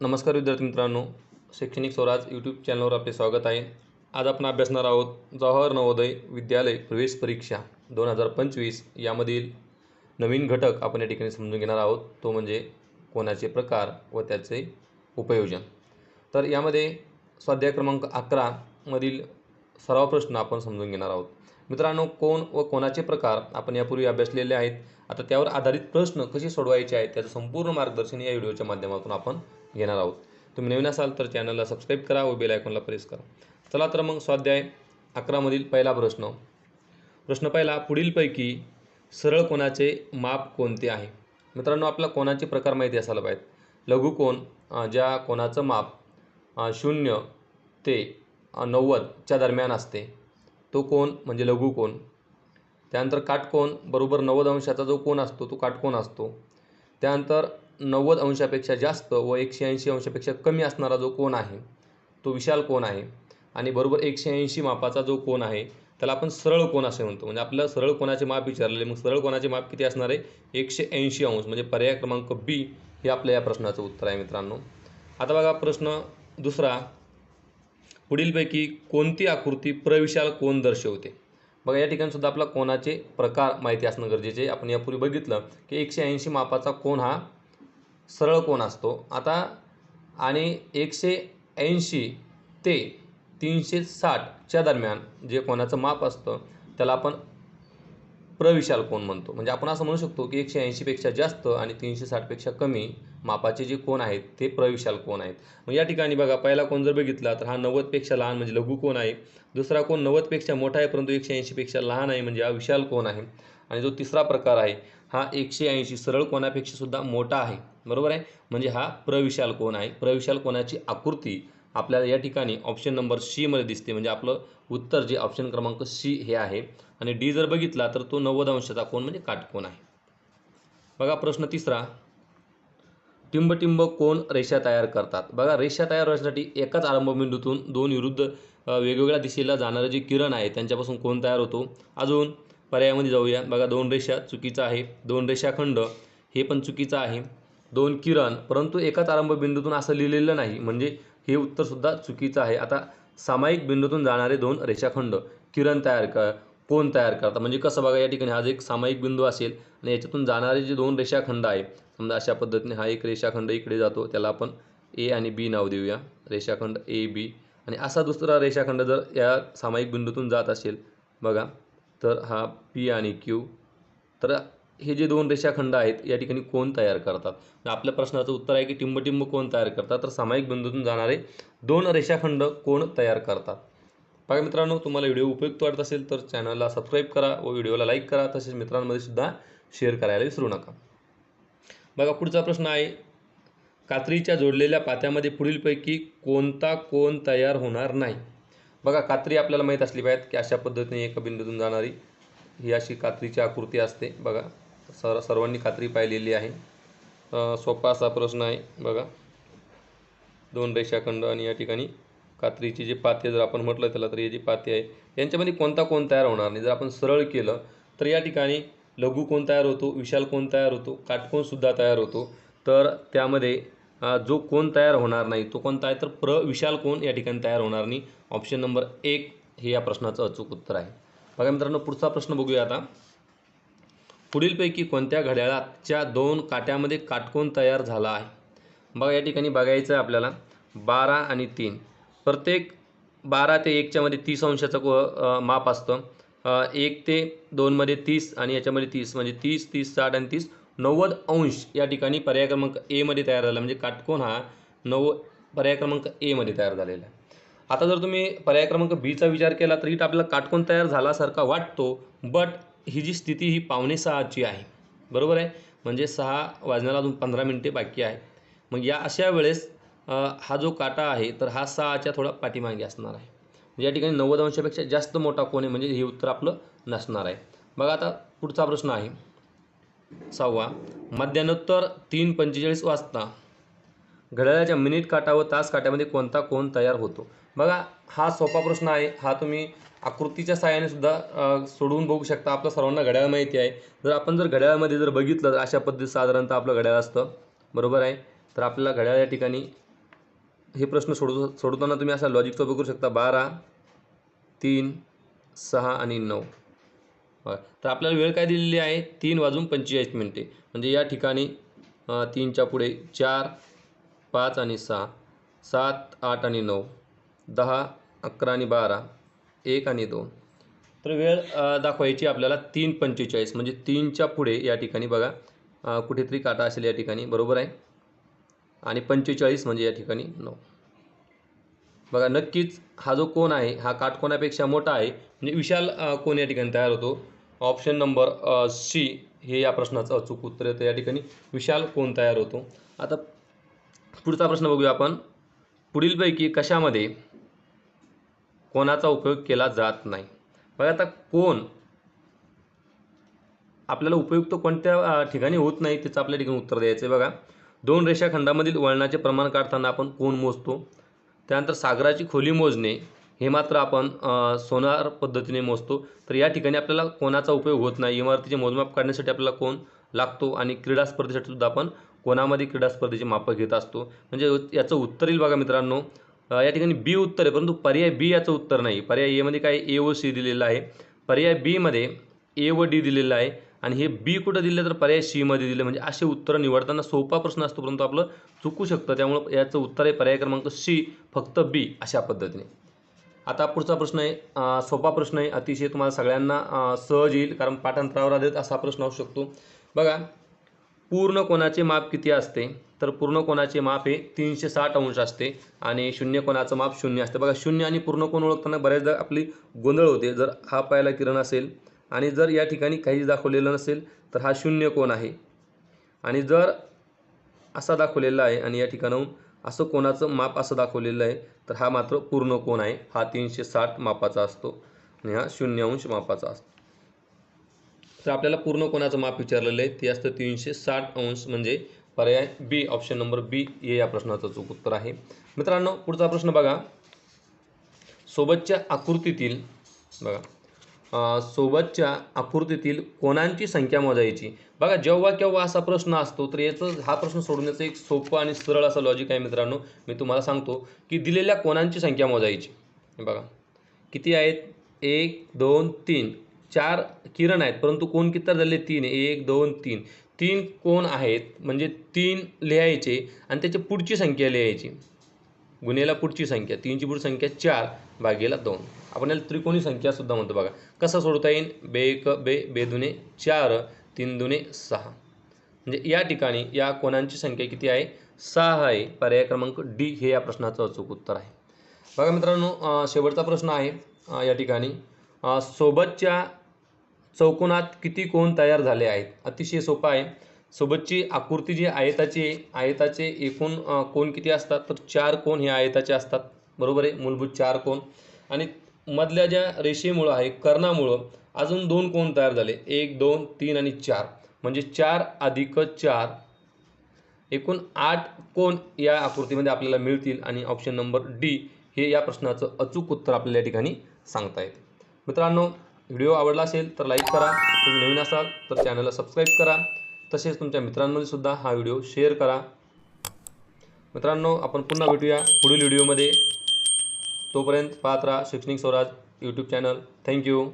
नमस्कार विद्यार्थी मित्रांनो शैक्षणिक स्वराज यूट्यूब चॅनलवर आपले स्वागत आहे. आज आपण अभ्यासणार आहोत जवाहर नवोदय विद्यालय प्रवेश परीक्षा दोन हजार पंचवीस यामधील नवीन घटक आपण या ठिकाणी समजून घेणार आहोत. तो म्हणजे कोणाचे प्रकार व त्याचे उपयोजन. तर यामध्ये स्वाध्याय क्रमांक अकरामधील सराव प्रश्न आपण समजून घेणार आहोत. मित्रांनो कोण व कोणाचे प्रकार आपण यापूर्वी अभ्यासलेले आहेत. आता त्यावर आधारित प्रश्न कसे सोडवायचे आहेत त्याचं संपूर्ण मार्गदर्शन या व्हिडिओच्या माध्यमातून आपण घेणार आहोत. तुम्ही नवीन असाल तर चॅनलला सबस्क्राईब करा व बेल आयकॉनला प्रेस करा. चला तर मग स्वाध्याय अकरामधील पहिला प्रश्न. प्रश्न पहिला पुढीलपैकी सरळ कोणाचे माप कोणते आहे? मित्रांनो आपला कोणाचे प्रकार माहिती असायला पाहिजेत. लघुकोन ज्या कोणाचं माप शून्य ते नव्वदच्या दरम्यान असते तो कोण म्हणजे लघुकोन त्यानंतर काटकोन बरोबर नव्वद अंशाचा जो कोण असतो तो काटकोन असतो. त्यानंतर नव्वद अंशापेक्षा जास्त व एकशे ऐंशी अंशापेक्षा कमी असणारा जो कोण आहे तो विशाल कोण आहे आणि बरोबर एकशे ऐंशी मापाचा जो कोण आहे त्याला आपण सरळ कोण असे म्हणतो. म्हणजे आपल्याला सरळ कोणाचे माप विचारलेले मग सरळ कोणाचे माप किती असणार आहे? एकशे ऐंशी अंश. म्हणजे पर्याय क्रमांक बी हे आपल्या या प्रश्नाचं उत्तर आहे मित्रांनो. आता बघा प्रश्न दुसरा. पुढीलपैकी कोणती आकृती प्रविशाल कोण दर्शवते? बघा या ठिकाणी सुद्धा आपला कोणाचे प्रकार माहिती असणं गरजेचे आहे. आपण यापूर्वी बघितलं की एकशे ऐंशी मापाचा कोण हा सरळ कोण असतो? आता आणि एकशे ऐंशी ते तीनशे साठच्या दरम्यान जे कोणाचं माप असतं त्याला आपण प्रविशाल कोण म्हणतो? म्हणजे आपण असं म्हणू शकतो की एकशे ऐंशीपेक्षा जास्त आणि तीनशे साठपेक्षा कमी मापाचे जे कोण आहेत ते प्रविशाल कोण आहेत. मग या ठिकाणी बघा पहिला कोण जर बघितला तर हा नव्वदपेक्षा लहान म्हणजे लघु कोण आहे. दुसरा कोण नव्वदपेक्षा मोठा आहे परंतु एकशे ऐंशीपेक्षा लहान आहे म्हणजे हा विशाल कोण आहे. आणि जो तिसरा प्रकार आहे हा एकशे ऐंशी सरळ कोणापेक्षासुद्धा मोठा आहे. बरोबर आहे? म्हणजे हा प्रविशाल कोण आहे? प्रविशाल कोणाची आकृती आपल्याला या ठिकाणी ऑप्शन नंबर सीमध्ये दिसते. म्हणजे आपलं उत्तर जे ऑप्शन क्रमांक सी हे आहे. आणि डी जर बघितला तर तो नव्वद अंशाचा कोण म्हणजे काटकोन आहे. बघा प्रश्न तिसरा. टिंबटिंब कोण रेषा तयार करतात? बघा रेषा तयार होण्यासाठी एकाच आरंभबिंदूतून दोन विरुद्ध वेगवेगळ्या दिशेला जाणारे जे किरण आहे त्यांच्यापासून कोण तयार होतो? अजून पर्यायामध्ये जाऊया. बघा दोन रेषा चुकीचं आहे. दोन रेषाखंड हे पण चुकीचं आहे. दोन किरण परंतु एकाच आरंभबिंदूतून असं लिहिलेलं नाही. म्हणजे हे उत्तरसुद्धा चुकीचं आहे. आता सामायिक बिंदूतून जाणारे दोन रेषाखंड किरण तयार कर कोण तयार करतात म्हणजे कसं बघा या ठिकाणी हा जो एक सामायिक बिंदू असेल आणि याच्यातून जाणारे जे दोन रेषाखंड आहे समजा अशा पद्धतीने हा एक रेषाखंड इकडे जातो त्याला आपण ए आणि बी नाव देऊया. रेषाखंड ए बी. आणि असा दुसरा रेषाखंड जर या सामायिक बिंदूतून जात असेल बघा तर हा पी आणि क्यू. तर हे जे दोन रेषाखंड आहेत या ठिकाणी कोण तयार करतात? म्हणजे आपल्या प्रश्नाचं उत्तर आहे की टिंबटिंब कोण तयार करतात? तर सामायिक बिंदूतून जाणारे दोन रेषाखंड कोण तयार करतात? बघा मित्रांनो तुम्हाला व्हिडिओ उपयुक्त वाटत असेल तर चॅनलला सबस्क्राईब करा व व्हिडिओला लाईक करा. तसेच मित्रांमध्ये सुद्धा शेअर करायला विसरू नका. बघा पुढचा प्रश्न आहे कात्रीच्या जोडलेल्या पात्यामध्ये पुढीलपैकी कोणता कोण तयार होणार नाही? बघा कात्री आपल्याला माहीत असली पाहिजे की अशा पद्धतीने एका बिंदूतून जाणारी ही अशी कात्रीची आकृती असते. बघा सर सर्वांनी खात्री पाहिलेली आहे. सोपा असा प्रश्न आहे बघा. दोन रेषाखंड आणि या ठिकाणी कात्रीची जी पाते जर आपण म्हटलं त्याला तर हे जी पाते आहे यांच्यामध्ये कोणता कोण तयार होणार नाही? जर आपण सरळ केलं तर या ठिकाणी लघु कोण तयार होतो? विशाल कोण तयार होतो? काटकोणसुद्धा तयार होतो. तर त्यामध्ये जो कोण तयार होणार नाही तो कोणता आहे? तर प्र विशाल कोण या ठिकाणी तयार होणार नाही? ऑप्शन नंबर एक हे या प्रश्नाचं अचूक उत्तर आहे. बघा मित्रांनो पुढचा प्रश्न बघूया आता. पुढीलपैकी कोणत्या घड्याळाच्या दोन काट्यामध्ये काटकोन तयार झाला आहे? बघा या ठिकाणी बघायचं आहे आपल्याला. बारा आणि तीन. प्रत्येक बारा ते एकच्यामध्ये तीस अंशाचं को माप असतं. एक ते दोनमध्ये तीस आणि याच्यामध्ये तीस. म्हणजे तीस तीस साठ आणि तीस. नव्वद अंश या ठिकाणी पर्याय क्रमांक एमध्ये तयार झाला. म्हणजे काटकोन हा नव्व पर्याय क्रमांक एमध्ये तयार झालेला आहे. आता जर तुम्ही पर्याय क्रमांक बीचा विचार केला तर इथं आपल्याला काटकोन तयार झाल्यासारखा वाटतो. बट ही जी स्थिती ही पावणे सहाची आहे. बरोबर आहे? म्हणजे सहा वाजण्याला अजून पंधरा मिनटे बाकी आहे मग या अशा वेळेस हा जो काटा आहे तर हा सहाच्या थोडा पाठीमागे असणार आहे. म्हणजे या ठिकाणी नव्वद अंशापेक्षा जास्त मोठा कोण आहे म्हणजे हे उत्तर आपलं नसणार आहे. बघा आता पुढचा प्रश्न आहे. सहावा. मध्यानोत्तर तीन पंचेचाळीस वाजता घड्याळाच्या मिनिट काटा व तास काट्यामध्ये कोणता कोण तयार होतो? बघा हा सोपा प्रश्न आहे. हा तुम्ही आकृतीच्या साहाय्याने सुद्धा सोडवून बघू शकता. आपल्या सर्वांना घड्याळ माहिती आहे. जर आपण जर घड्याळामध्ये जर बघितलं तर अशा पद्धतीत साधारणतः आपलं घड्याळ असतं. बरोबर आहे? तर आपल्याला घड्याळ या ठिकाणी हे प्रश्न सोडव सोडवताना तुम्ही असा लॉजिकचा उपयोग करू शकता. बारा तीन सहा आणि नऊ. तर आपल्याला वेळ काय दिलेली आहे? तीन वाजून पंचेचाळीस मिनटे. म्हणजे या ठिकाणी तीनच्या पुढे चार पाच आणि सहा सात आठ आणि नऊ दहा अकरा आणि बारा एक आणि दोन. तर वेळ दाखवायची आपल्याला तीन पंचेचाळीस म्हणजे तीनच्या पुढे या ठिकाणी बघा कुठेतरी काटा असेल या ठिकाणी बरोबर आहे? आणि पंचेचाळीस म्हणजे या ठिकाणी नऊ. बघा नक्कीच हा जो कोण आहे हा काटकोणापेक्षा मोठा आहे म्हणजे विशाल कोण या ठिकाणी तयार होतो. ऑप्शन नंबर सी हे या प्रश्नाचं अचूक उत्तर येतं या ठिकाणी. विशाल कोण तयार होतो. आता पुढचा प्रश्न बघूया आपण. पुढीलपैकी कशामध्ये कोणाचा उपयोग केला जात नाही? बघा आता कोण आपल्याला उपयुक्त कोणत्या ठिकाणी होत नाही त्याचं आपल्या ठिकाणी उत्तर द्यायचं आहे बघा. दोन रेषाखंडामधील वळणाचे प्रमाण काढताना आपण कोण मोजतो? त्यानंतर सागराची खोली मोजणे हे मात्र आपण सोनार पद्धतीने मोजतो. तर या ठिकाणी आपल्याला कोणाचा उपयोग होत नाही? इमारतीचे मोजमाप काढण्यासाठी आपल्याला कोण लागतो? आणि क्रीडा स्पर्धेसाठी सुद्धा आपण कोणामध्ये क्रीडा स्पर्धेची मापं घेत असतो? म्हणजे याचं उत्तर येईल बघा मित्रांनो. या ठिकाणी बी उत्तर आहे परंतु पर्याय बी याचं उत्तर नाही. पर्याय एमध्ये काय? ए व सी दिलेलं आहे. पर्याय बीमध्ये ए व डी दिलेलं आहे. आणि हे बी कुठं दिलं तर पर्याय सीमध्ये दिलं. म्हणजे असे उत्तरं निवडताना सोपा प्रश्न असतो परंतु आपलं चुकू शकतं. त्यामुळं याचं उत्तर आहे पर्याय क्रमांक सी फक्त बी अशा पद्धतीने. आता पुढचा प्रश्न आहे. सोपा प्रश्न आहे. अतिशय तुम्हाला सगळ्यांना सहज येईल कारण पाठांतरावर आधारित असा प्रश्न असू शकतो. बघा पूर्ण कोणाचे माप किती असते? तर पूर्ण कोणाचे माप हे तीनशे साठ अंश असते आणि शून्य कोणाचं माप शून्य असते. बघा शून्य आणि पूर्ण कोण ओळखताना बऱ्याचदा आपली गोंधळ होते. जर हा पहिला किरण असेल आणि जर या ठिकाणी काहीच दाखवलेलं नसेल तर हा शून्य कोण आहे. आणि जर असा दाखवलेला आहे आणि या ठिकाणाहून असं कोणाचं माप असं दाखवलेलं आहे तर हा मात्र पूर्ण कोण आहे. हा तीनशे साठ मापाचा असतो आणि हा शून्य अंश मापाचा असतो. तर आपल्याला पूर्ण कोणाचं माप विचारलेलं आहे? ते असतं तीनशे साठ अंश म्हणजे पर्याय बी ऑप्शन नंबर बी हे या प्रश्नाचं चूक उत्तर आहे. मित्रांनो पुढचा प्रश्न बघा. सोबतच्या आकृतीतील बघा. सोबतच्या आकृतीतील कोणांची संख्या मोजायची? बघा जेव्हा केव्हा असा प्रश्न असतो तर याचं हा प्रश्न सोडवण्याचं एक सोपं आणि सरळ असं लॉजिक आहे मित्रांनो. मी तुम्हाला सांगतो की दिलेल्या कोणांची संख्या मोजायची? बघा. किती आहेत? एक दोन तीन. चार किरण आहेत परंतु कोण किती झाले? तीन. एक दोन तीन. तीन कोण आहेत? म्हणजे तीन लिहायचे आणि त्याची पुढची संख्या लिहायची. गुन्ह्याला पुढची संख्या. तीनची पुढची संख्या चार भागेला दोन. आपण याला त्रिकोणी संख्यासुद्धा म्हणतो बघा. कसं सोडवता येईल बे एक बे बे दुने चार तीन दुने सहा. म्हणजे या ठिकाणी या कोणांची संख्या किती आहे? सहा आहे. पर्याय क्रमांक डी हे या प्रश्नाचं अचूक उत्तर आहे. बघा मित्रांनो शेवटचा प्रश्न आहे या ठिकाणी. सोबतच्या चौकोनात किती कोण तयार झाले आहेत? अतिशय सोपा आहे. सोबतची आकृती जी आयताची आहे आयताचे एकूण कोण किती असतात? तर चार कोण हे आयताचे असतात. बरोबर आहे? मूलभूत चार कोण. आणि मधल्या ज्या रेषेमुळं आहे कर्णामुळं अजून दोन कोण तयार झाले? एक दोन तीन आणि चार. म्हणजे चार अधिक चार एकूण आठ कोण या आकृतीमध्ये आपल्याला मिळतील? आणि ऑप्शन नंबर डी हे या प्रश्नाचं अचूक उत्तर आपल्याला या ठिकाणी सांगता येते मित्रांनो व्हिडिओ आवडला असेल तर लाईक करा. तुम्ही नवीन असाल तर चॅनलला सबस्क्राईब करा. तसेच तुमच्या मित्रांमध्ये सुद्धा हा व्हिडिओ शेअर करा. मित्रांनो आपण पुन्हा भेटूया पुढील व्हिडिओमध्ये. तोपर्यंत पाहत राहा शैक्षणिक स्वराज यूट्यूब चॅनल थँक्यू